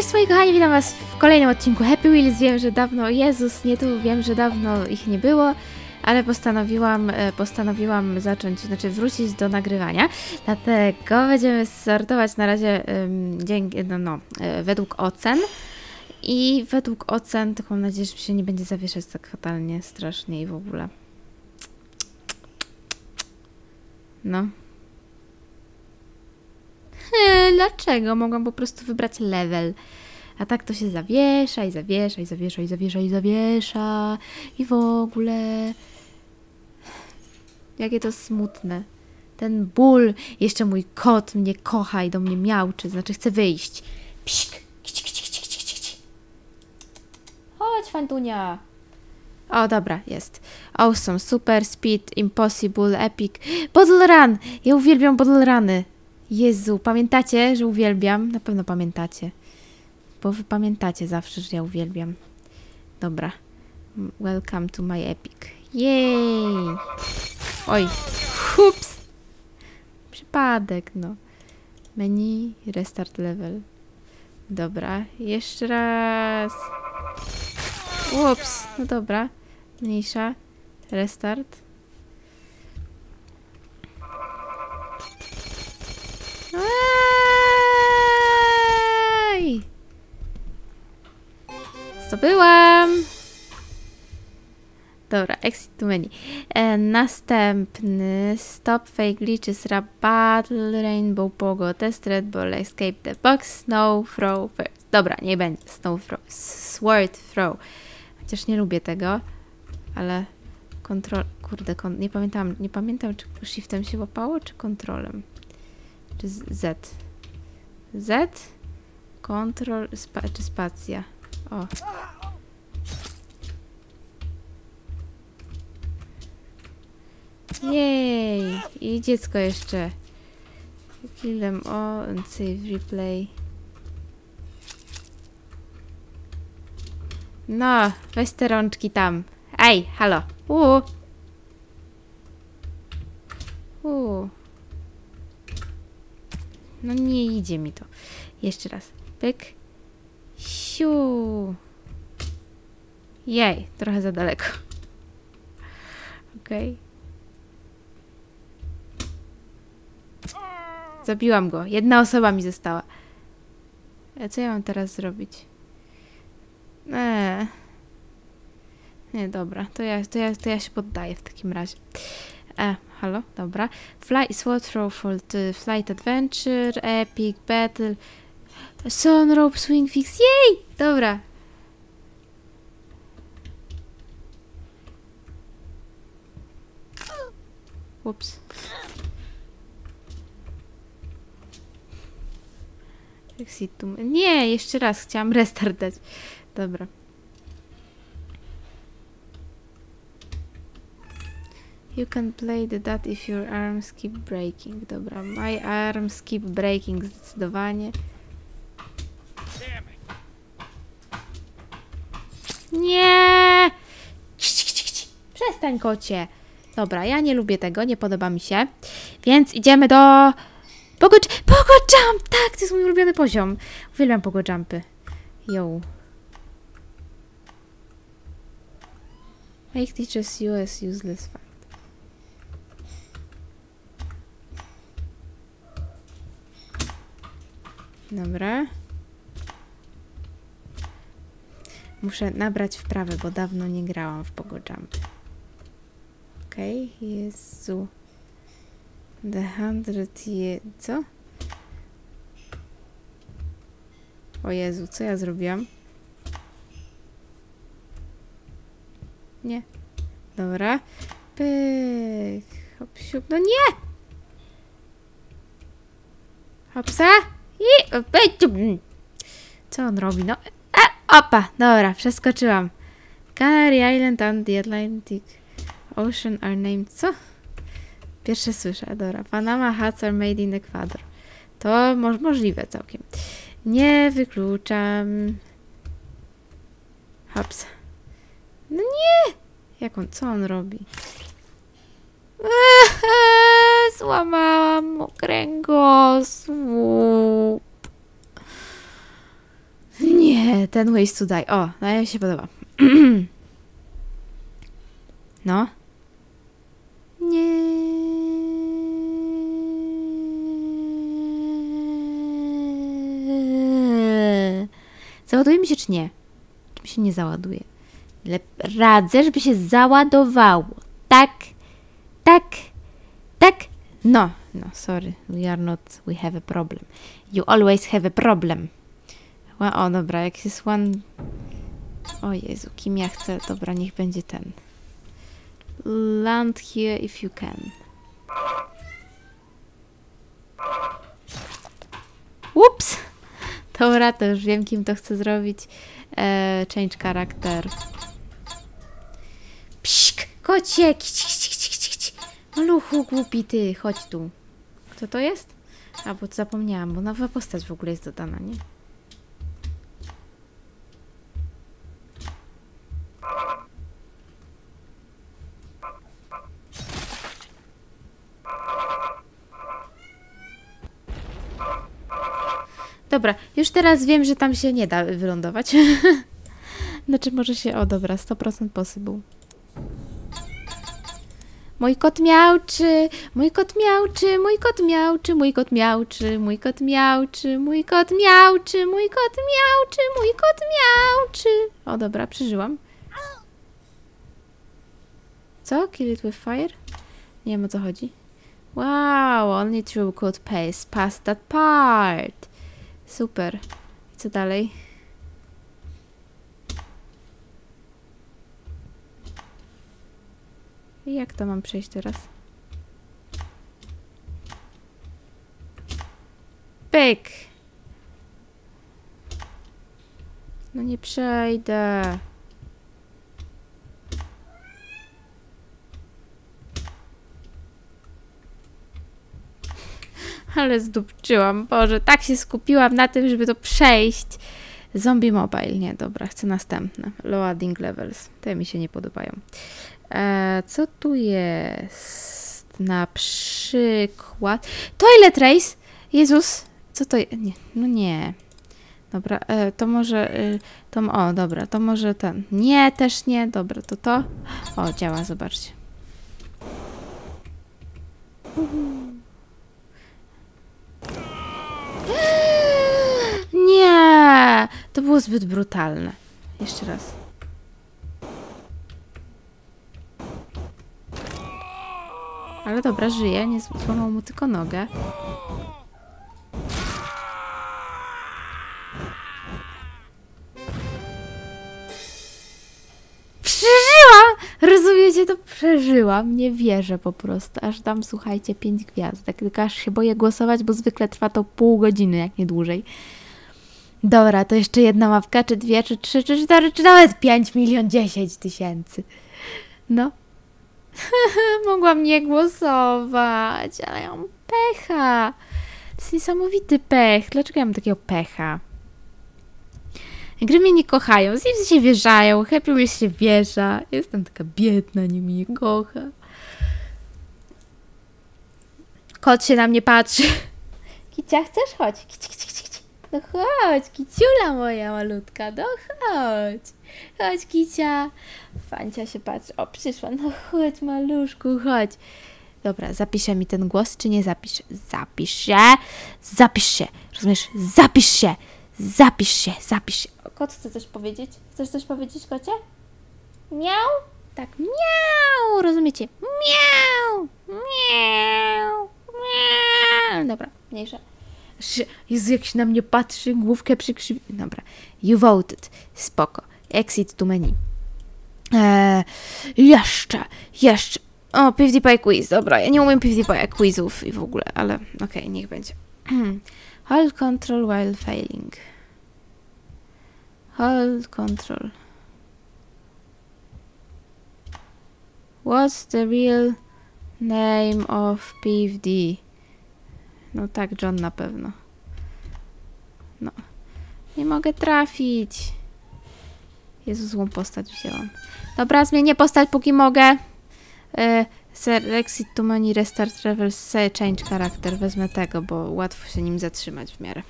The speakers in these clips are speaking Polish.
Cześć moi kochani, witam was w kolejnym odcinku Happy Wheels. Wiem, że dawno, Jezus, nie tu, wiem, że dawno ich nie było, ale postanowiłam, e, postanowiłam zacząć, znaczy wrócić do nagrywania, dlatego będziemy sortować na razie um, dzięki, no, no, e, według ocen i według ocen, tylko mam nadzieję, że się nie będzie zawieszać tak fatalnie, strasznie i w ogóle. No. He, dlaczego? Mogłam po prostu wybrać level. A tak to się zawiesza i zawiesza i zawiesza i zawiesza i zawiesza. I w ogóle. Jakie to smutne. Ten ból. Jeszcze mój kot mnie kocha i do mnie miałczy. Znaczy chce wyjść. Psik. Kici, kici, kici, kici. Chodź, Fantunia. O, dobra, jest. Awesome, super, speed, impossible, epic. Bottle run! Ja uwielbiam bottle runy. Jezu, pamiętacie, że uwielbiam? Na pewno pamiętacie. Bo wy pamiętacie zawsze, że ja uwielbiam. Dobra. Welcome to my epic. Jej! Oj. Ups. Przypadek, no. Menu, restart level. Dobra, jeszcze raz. Ups, no dobra. Mniejsza. Restart. Zdobyłam! Dobra, exit to menu. E, następny stop fake glitches rap battle rainbow pogo test red ball escape the box snow throw first. Dobra, nie będzie snow throw. Sword throw. Chociaż nie lubię tego, ale kontrol... Kurde, kon, nie pamiętam, nie pamiętam czy shiftem się łapało, czy kontrolem. Czy Z? Z? Kontrol, spa, czy spacja? O. Jej! I dziecko jeszcze. Kill them all and save replay. No, weź te rączki tam. Ej, halo. Uuu. Uuu. No nie idzie mi to. Jeszcze raz. Pyk. Jej, trochę za daleko. Okej. Okay. Zabiłam go. Jedna osoba mi została. A co ja mam teraz zrobić? Eee. Nie, dobra. To ja, to, ja, to ja się poddaję w takim razie. E, halo, dobra. Fly, for the Flight Adventure, Epic Battle, Sun Rope Swing Fix. Jej! Dobra. Ups. Nie, jeszcze raz. Chciałam restart dać. Dobra. You can play the dot if your arms keep breaking. Dobra, my arms keep breaking zdecydowanie. Nie! Przestań kocie. Dobra, ja nie lubię tego, nie podoba mi się. Więc idziemy do... Pogo, pogo jump! Tak, to jest mój ulubiony poziom. Uwielbiam pogo jumpy. Yo. Make teachers you useless fact. Dobra. Muszę nabrać wprawę, bo dawno nie grałam w Pogo Jump. Okej, okay, Jezu. The hundred je... Co? O Jezu, co ja zrobiłam? Nie. Dobra. Pyk. Hop, siup. No nie! Hopsa. I... Co on robi? No... Opa! Dobra, przeskoczyłam. Canary Island and the Atlantic Ocean are named... Co? Pierwsze słyszę, dobra. Panama hats are made in Ecuador. To mo możliwe całkiem. Nie wykluczam. Hops. No nie! Jak on, co on robi? Eee, złamałam mu kręgosłup. Ten ways to die. O, no ja się podoba. no. Nie. Załaduje mi się czy nie? Czy mi się nie załaduje? Lep- radzę, żeby się załadowało. Tak, tak, tak. No, no, sorry. We are not, we have a problem. You always have a problem. O, dobra, jak jest one... O Jezu, kim ja chcę? Dobra, niech będzie ten. Land here if you can. Ups! Dobra, to już wiem, kim to chcę zrobić. E, change character. Psik! Kocie! Kić. Maluchu, głupi ty, chodź tu. Kto to jest? A, bo zapomniałam, bo nowa postać w ogóle jest dodana, nie? Dobra, już teraz wiem, że tam się nie da wylądować. znaczy może się... O dobra, 100% possible. Mój kot miałczy, mój kot miałczy, mój kot miałczy, mój kot miałczy, mój kot miałczy, mój kot miałczy, mój kot miałczy, mój kot miałczy. O dobra, przeżyłam. Co? Kill it with fire? Nie wiem o co chodzi. Wow, only true could pass past that part. Super. I co dalej? I jak to mam przejść teraz? Pyk! No nie przejdę. Ale zdupczyłam, Boże, tak się skupiłam na tym, żeby to przejść. Zombie Mobile, nie, dobra, chcę następne. Loading levels, te mi się nie podobają. E, co tu jest? Na przykład... Toilet Race! Jezus, co to jest? Nie, no nie. Dobra, e, to może... E, to, o, dobra, to może ten... Nie, też nie, dobra, to to... O, działa, zobaczcie. Nie! To było zbyt brutalne. Jeszcze raz. Ale dobra, żyje. Nie złamał mu tylko nogę. Przeżyłam. Nie wierzę po prostu. Aż dam, słuchajcie, pięć gwiazdek. Tylko aż się boję głosować, bo zwykle trwa to pół godziny, jak nie dłużej. Dobra, to jeszcze jedna mapka, czy dwie, czy trzy, czy cztery, czy nawet pięć milion dziesięć tysięcy. No. Mogłam nie głosować, ale ja mam pecha. To jest niesamowity pech. Dlaczego ja mam takiego pecha? Gry mnie nie kochają, Sims się wierzają, Happy Wheels się wierza. Jestem taka biedna, nie mnie nie kocha. Kot się na mnie patrzy. Kicia, chcesz? Chodź. Kici, kici, kici, kici. No chodź, kiciula moja malutka, no chodź. Chodź, kicia. Fancia się patrzy. O, przyszła. No chodź, maluszku, chodź. Dobra, zapiszę mi ten głos, czy nie zapiszę? Zapisz się. Zapisz się. Rozumiesz? Zapisz się. Zapisz się, zapisz się. Kot chce coś powiedzieć? Chcesz coś powiedzieć, kocie? Miał? Tak, miał, rozumiecie? Miał, miał, miał. Dobra, mniejsza. Sz- Jezu, jak się na mnie patrzy, główkę przykrzywi... Dobra, you voted, spoko. Exit to menu. Eee, jeszcze, jeszcze. O, PewDiePie quiz, dobra, ja nie umiem PewDiePie quizów i w ogóle, ale okej, niech będzie. Hold control while failing. Hold control. What's the real name of PVD? No tak, John na pewno. No. Nie mogę trafić. Jezu, złą postać wzięłam. Dobra, zmienię postać póki mogę. Ser Exit to money, restart travels, change charakter. Wezmę tego, bo łatwo się nim zatrzymać w miarę.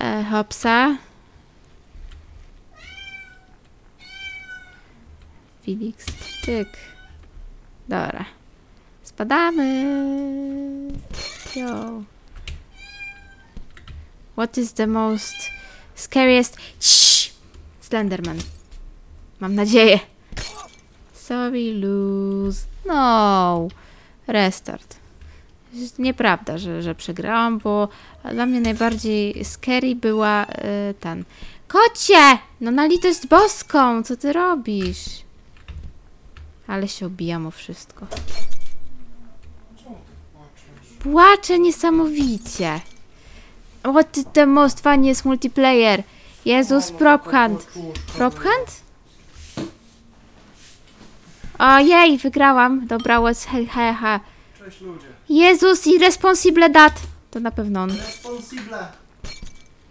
E, hopsa. Felix, tyk. Dobra. Spadamy. Yo. What is the most scariest... Slenderman. Mam nadzieję. Sorry, lose. No. Restart. Nieprawda, że, że przegrałam, bo dla mnie najbardziej scary była y, ten. Kocie! No na litość boską, co ty robisz? Ale się obijam o wszystko. Płaczę niesamowicie. What the most funniest multiplayer? Jezus, prop hunt. Prop hunt? Ojej, wygrałam. Dobra, what's he, he, he. Cześć ludzie. Jezus, irresponsible dat. To na pewno on. Responsible.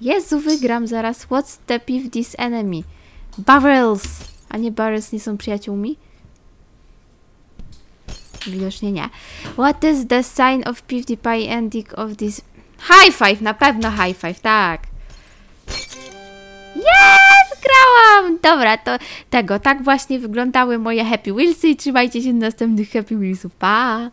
Jezu, wygram zaraz. What's the beef this enemy? Barrels. A nie barrels nie są przyjaciółmi? Widocznie nie. What is the sign of PewDiePie ending of this... High five! Na pewno high five, tak. Yeah! Wygrałam! Dobra, to tego. Tak właśnie wyglądały moje Happy Wheelsy trzymajcie się następnych Happy Wheelsów. Pa!